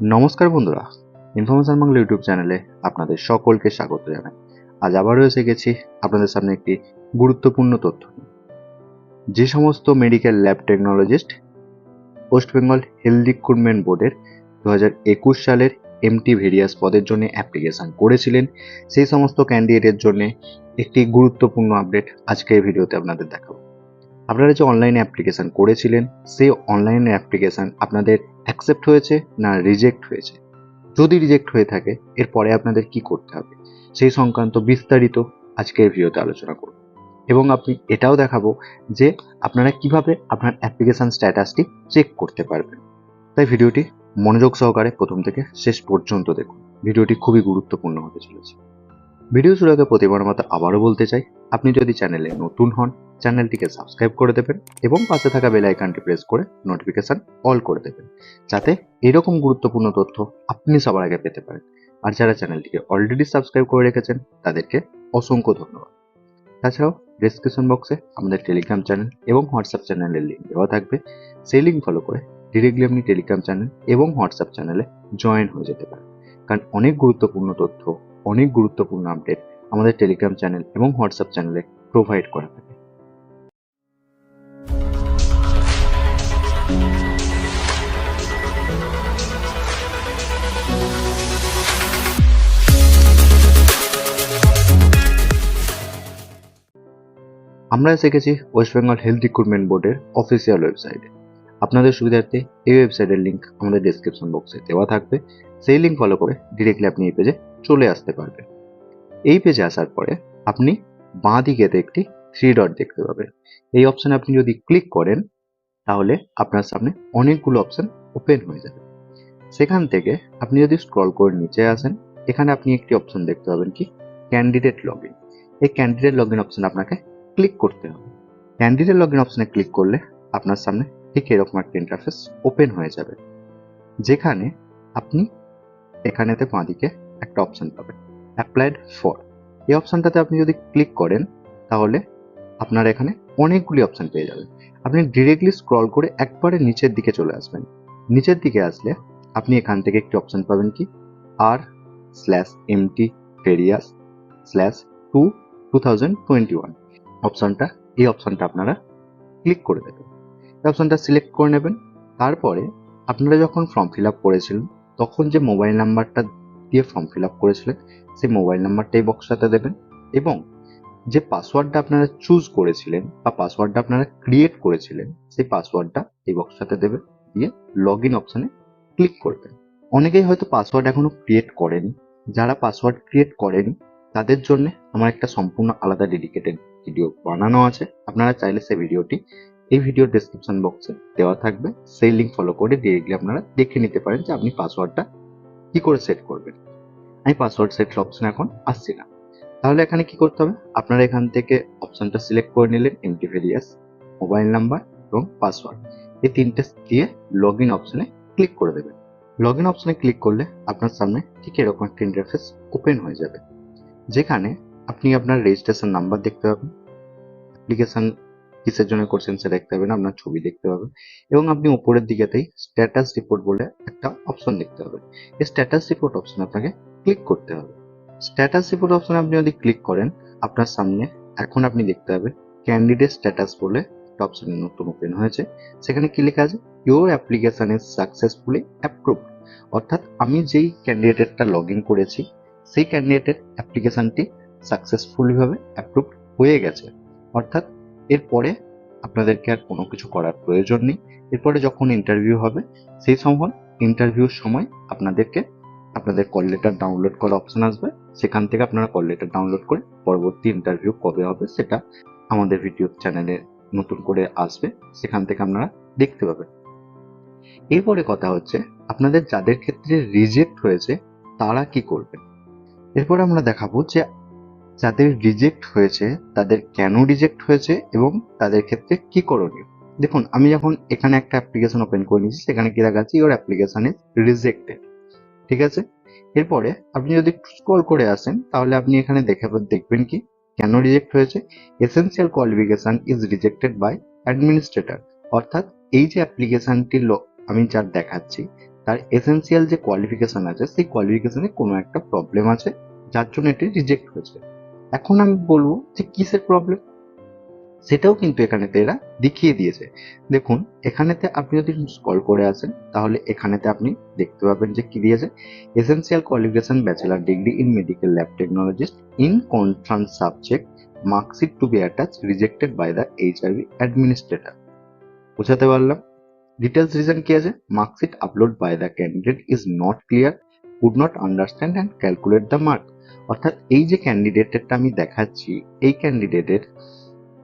নমস্কার বন্ধুরা information Bangla YouTube চ্যানেলে আপনাদের সকলকে স্বাগত জানাই। আজ আবারও এসে গেছি আপনাদের সামনে একটি গুরুত্বপূর্ণ তথ্য যে সমস্ত medical lab technologist West Bengal health recruitment বোর্ডের দু একুশ সালের এমটি ভেরিয়াস পদের জন্য অ্যাপ্লিকেশন করেছিলেন, সেই সমস্ত ক্যান্ডিডেটের জন্য একটি গুরুত্বপূর্ণ আপডেট আজকে এই ভিডিওতে আপনাদের দেখাবো। আপনারা যে অনলাইনে অ্যাপ্লিকেশন করেছিলেন, সেই অনলাইনে অ্যাপ্লিকেশন আপনাদের অ্যাকসেপ্ট হয়েছে না রিজেক্ট হয়েছে? যদি রিজেক্ট হয়ে থাকে, এরপরে আপনাদের কি করতে হবে? সেই সংক্রান্ত বিস্তারিত আজকের ভিডিওতে আলোচনা করব। এবং আপনি এটাও দেখাবো যে আপনারা কীভাবে আপনার অ্যাপ্লিকেশন স্ট্যাটাসটি চেক করতে পারবেন। তাই ভিডিওটি মনোযোগ সহকারে প্রথম থেকে শেষ পর্যন্ত দেখুন। ভিডিওটি খুবই গুরুত্বপূর্ণ হতে চলেছে। ভিডিও শুরু আগে প্রতিবার মতো আবারও বলতে চাই, আপনি যদি চ্যানেলে নতুন হন চ্যানেলটিকে সাবস্ক্রাইব করে দেবেন এবং পাশে থাকা বেল আইকনটি প্রেস করে নোটিফিকেশন অল করে দেবেন, যাতে এরকম গুরুত্বপূর্ণ তথ্য আপনি সবার আগে পেতে পারেন। আর যারা চ্যানেলটিকে অলরেডি সাবস্ক্রাইব করে রেখেছেন, তাদেরকে অসংখ্য ধন্যবাদ। তাছাড়াও ডিসক্রিপশন বক্সে আমাদের টেলিগ্রাম চ্যানেল এবং হোয়াটসঅ্যাপ চ্যানেলের লিঙ্ক দেওয়া থাকবে। সেই লিঙ্ক ফলো করে ডিরেক্টলি আপনি টেলিগ্রাম চ্যানেল এবং হোয়াটসঅ্যাপ চ্যানেলে জয়েন হয়ে যেতে পারেন। কারণ অনেক গুরুত্বপূর্ণ তথ্য, অনেক গুরুত্বপূর্ণ আপডেট আমাদের টেলিগ্রাম চ্যানেল এবং হোয়াটসঅ্যাপ চ্যানেলে প্রোভাইড করা থাকে। আমরা এসে গেছি ওয়েস্ট বেঙ্গল হেলথ রিক্রুটমেন্ট বোর্ডের অফিসিয়াল ওয়েবসাইটে আপনাদের সুবিধার্থে এই ওয়েবসাইটের লিঙ্ক আমাদের ডিসক্রিপশন বক্সে দেওয়া থাকবে। সেই লিঙ্ক ফলো করে ডিরেক্টলি আপনি এই পেজে চলে আসতে পারবেন। এই পেজে আসার পরে আপনি বাঁ দিকেতে একটি থ্রি ডট দেখতে পাবেন। এই অপশানে আপনি যদি ক্লিক করেন তাহলে আপনার সামনে অনেকগুলো অপশান ওপেন হয়ে যাবে। সেখান থেকে আপনি যদি স্ক্রল করে নিচে আসেন, এখানে আপনি একটি অপশন দেখতে পাবেন কি? ক্যান্ডিডেট লগ এই ক্যান্ডিডেট লগ ইন অপশন আপনাকে ক্লিক করতে হবে। ক্যান্ডিডেট লগ ইন অপশনে ক্লিক করলে আপনার সামনে ঠিক এরকম একটা ইন্টারফেস ওপেন হয়ে যাবে। যেখানে আপনি এখানেতে বাঁদিকে একটা অপশন পাবেন অ্যাপ্লাইড ফর এই অপশনটাতে আপনি যদি ক্লিক করেন, তাহলে আপনার এখানে অনেকগুলি অপশন পেয়ে যাবেন। আপনি ডিরেক্টলি স্ক্রল করে একবারে নিচের দিকে চলে আসবেন। নিচের দিকে আসলে আপনি এখান থেকে একটি অপশন পাবেন কি? R slash MT various slash two two thousand twenty one অপশনটা এই অপশনটা আপনারা ক্লিক করে দেবেন এই অপশনটা সিলেক্ট করে নেবেন। তারপরে আপনারা যখন ফর্ম ফিল আপ করেছিলেন, তখন যে মোবাইল নাম্বারটা দিয়ে ফর্ম ফিল আপ করেছিলেন, সেই মোবাইল নাম্বারটা এই বক্সটাতে দেবেন এবং যে পাসওয়ার্ডটা আপনারা চুজ করেছিলেন বা পাসওয়ার্ডটা আপনারা ক্রিয়েট করেছিলেন, সেই পাসওয়ার্ডটা এই বক্সটাতে দেবেন দিয়ে লগ ইন অপশানে ক্লিক করবেন। অনেকেই হয়তো পাসওয়ার্ড এখনও ক্রিয়েট করেনি। যারা পাসওয়ার্ড ক্রিয়েট করেনি, তাদের জন্য আমার একটা সম্পূর্ণ আলাদা ডেডিকেটেড ভিডিও বানানো আছে। আপনারা চাইলে সেই ভিডিওটি এই ভিডিওর ডেসক্রিপশন বক্সে দেওয়া থাকবে। সেই লিঙ্ক ফলো করে ডিরেক্টলি আপনারা দেখে নিতে পারেন যে আপনি পাসওয়ার্ডটা কি করে সেট করবেন। আমি পাসওয়ার্ড সেট অপশন এখন আসছি না। তাহলে এখানে কি করতে হবে? আপনারা এখান থেকে অপশনটা সিলেক্ট করে নিলেন এমটি ভেরিয়াস মোবাইল নাম্বার এবং পাসওয়ার্ড এই তিনটে দিয়ে লগ ইন অপশনে ক্লিক করে দেবেন। লগ ইন অপশনে ক্লিক করলে আপনার সামনে ঠিক এরকম একটা ইন্টারফেস ওপেন হয়ে যাবে। যেখানে আপনি আপনার রেজিস্ট্রেশন নাম্বার দেখতে পাবেন। অ্যাপ্লিকেশন কিসের জন্য করছেন সেটা দেখতে পাবেন, আপনার ছবি দেখতে পাবেন এবং আপনি উপরের দিকেতেই স্ট্যাটাস রিপোর্ট বলে একটা অপশন দেখতে পাবেন। এই স্ট্যাটাস রিপোর্ট অপশন আপনাকে ক্লিক করতে হবে। স্ট্যাটাস রিপোর্ট অপশনে আপনি যদি ক্লিক করেন, আপনার সামনে এখন আপনি দেখতে পাবেন ক্যান্ডিডেট স্ট্যাটাস বলে একটা অপশন নতুন ওপেন হয়েছে। সেখানে কি লেখা আছে? Your application is successfully approved অর্থাৎ আমি যেই ক্যান্ডিডেটটা লগ ইন করেছি, সেই ক্যান্ডিডেটের অ্যাপ্লিকেশনটি সাকসেসফুলিভাবে অ্যাপ্রুভ হয়ে গেছে। অর্থাৎ এরপরে আপনাদেরকে আর কোনো কিছু করার প্রয়োজন নেই। এরপরে যখন ইন্টারভিউ হবে, সেই সময় ইন্টারভিউর সময় আপনাদেরকে আপনাদের কল লেটার ডাউনলোড করা অপশন আসবে। সেখান থেকে আপনারা কল লেটার ডাউনলোড করে পরবর্তী ইন্টারভিউ কবে হবে সেটা আমাদের ভিডিও চ্যানেলে নতুন করে আসবে। সেখান থেকে আপনারা দেখতে পাবেন। এরপরে কথা হচ্ছে, আপনাদের যাদের ক্ষেত্রে রিজেক্ট হয়েছে, তারা কি করবেন? এরপর আমরা দেখাবো যে যাদের রিজেক্ট হয়েছে, তাদের কেন রিজেক্ট হয়েছে এবং তাদের ক্ষেত্রে কি করণীয়? দেখুন, আমি যখন এখানে একটা অ্যাপ্লিকেশন ওপেন করে নিয়েছি, সেখানে কি দেখাচ্ছি ইওর অ্যাপ্লিকেশন ইজ রিজেক্টেড ঠিক আছে? এরপরে আপনি যদি একটু স্ক্রল করে আসেন, তাহলে আপনি এখানে দেখে দেখবেন কি? কেন রিজেক্ট হয়েছে? Essential qualification is rejected by administrator অর্থাৎ এই যে অ্যাপ্লিকেশনটি আমি যার দেখাচ্ছি, তার এসেন্সিয়াল যে কোয়ালিফিকেশন আছে, সেই কোয়ালিফিকেশনে কোনো একটা প্রবলেম আছে, যার জন্য এটি রিজেক্ট হয়েছে। এখন আমি বলব যে কিসের প্রবলেম সেটাও কিন্তু এখানেতে এরা দেখিয়ে দিয়েছে। দেখুন, এখানেতে আপনি যদি স্কল করে আসেন, তাহলে এখানেতে আপনি দেখতে পাবেন যে কি দিয়েছে। Essential qualification bachelor degree in medical lab technologist in concern subject marksheet to be attach rejected by the HIV administrator বোঝাতে পারলাম? ডিটেলস রিজন কি আছে? Marksheet upload by the candidate is not clear could not understand and calculate the mark অর্থাৎ এই যে ক্যান্ডিডেটেরটা আমি দেখাচ্ছি, এই ক্যান্ডিডেটের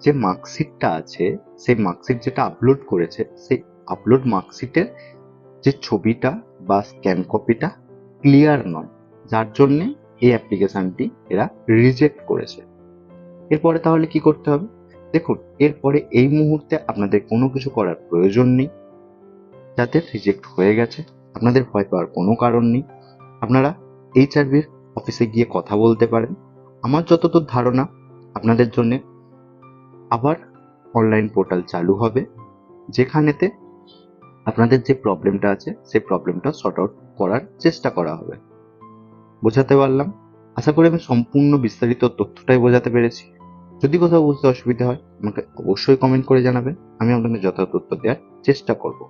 যে মার্কশিটটা আছে, সেই মার্কশিট যেটা আপলোড করেছে, সেই আপলোড মার্কশিটের যে ছবিটা বা স্ক্যান কপিটা ক্লিয়ার নয়। যার জন্যে এই অ্যাপ্লিকেশনটি এরা রিজেক্ট করেছে। এরপরে তাহলে কি করতে হবে? দেখুন, এরপরে এই মুহূর্তে আপনাদের কোনো কিছু করার প্রয়োজন নেই। যাতে রিজেক্ট হয়ে গেছে। আপনাদের ভয় পাওয়ার কোনো কারণ নেই। আপনারা এইচআরবির অফিসে গিয়ে কথা বলতে পারেন। আমার যতদূর ধারণা, আপনাদের জন্য আবার অনলাইন পোর্টাল চালু হবে, যেখানেতে আপনাদের যে প্রবলেমটা আছে, সেই প্রবলেমটা সর্ট আউট করার চেষ্টা করা হবে। বোঝাতে পারলাম? আশা করি আমি সম্পূর্ণ বিস্তারিত তথ্যটাই বোঝাতে পেরেছি। যদি কোথাও বুঝতে অসুবিধা হয়, আমাকে অবশ্যই কমেন্ট করে জানাবেন। আমি আপনাদের যথাযথ উত্তর দেওয়ার চেষ্টা করব।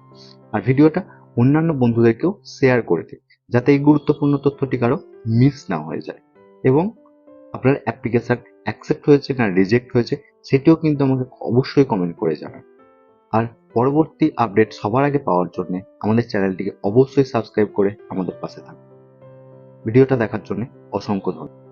আর ভিডিওটা অন্যান্য বন্ধুদেরকেও শেয়ার করে দিন, যাতে এই গুরুত্বপূর্ণ তথ্যটি কারও মিস না হয়ে যায়। এবং আপনার অ্যাপ্লিকেশন অ্যাকসেপ্ট হয়েছে না রিজেক্ট হয়েছে, সেটিও কিন্তু আমাকে অবশ্যই কমেন্ট করে জানান। আর পরবর্তী আপডেট সবার আগে পাওয়ার জন্য আমাদের চ্যানেলটিকে অবশ্যই সাবস্ক্রাইব করে আমাদের পাশে থাকুন। ভিডিওটা দেখার জন্য অসংখ্য ধন্যবাদ।